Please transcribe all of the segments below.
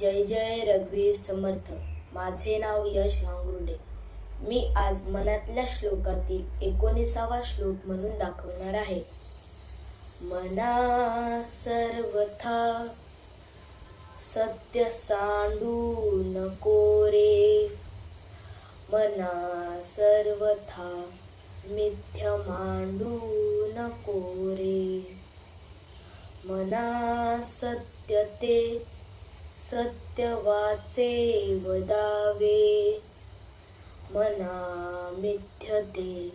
जय जय रघुवीर समर्थ. माझे नाव यश गांगुर्डे मी आज मनातल्या श्लोकातील एकोणीसावा श्लोक म्हणून दाखवणार आहे. मना सर्वथा सत्य सांडू नको रे. मना सर्वथा मिथ्य मांडू नको रे. मना सत्य सत्य वाचे वदावे. मना मिथ्य ते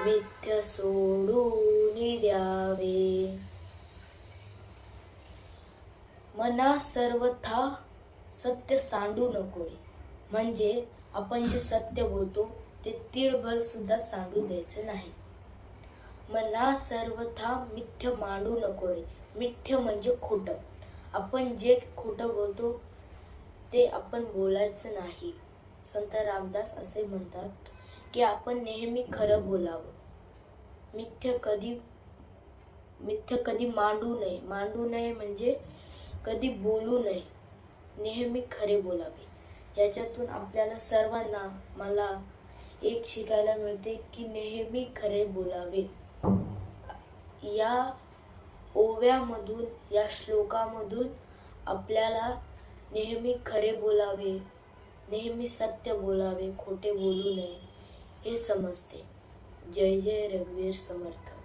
मिथ्य सोडून द्यावे. मना सर्वथा सत्य सांडू नको म्हणजे आपण जे सत्य बोलतो ते तीळभर सुद्धा सांडू द्यायचं नाही. मना सर्वथा मिथ्य मांडू नको मिथ्य म्हणजे खोटं. आपण जे खोटं बोलतो ते आपण बोलायचं नाही. संत रामदास असे म्हणतात की आपण नेहमी खरं बोलावं. मिथ्य कधी मिथ्य कधी मांडू नये. मांडू नये म्हणजे कधी बोलू नये. नेहमी खरे बोलावे. याच्यातून आपल्याला सर्वांना मला एक शिकायला मिळते की नेहमी खरे बोलावे. या ओव्यामधून या श्लोकामधून आपल्याला नेहमी खरे बोलावे नेहमी सत्य बोलावे खोटे बोलू नये हे समजते. जय जय रघुवीर समर्थ.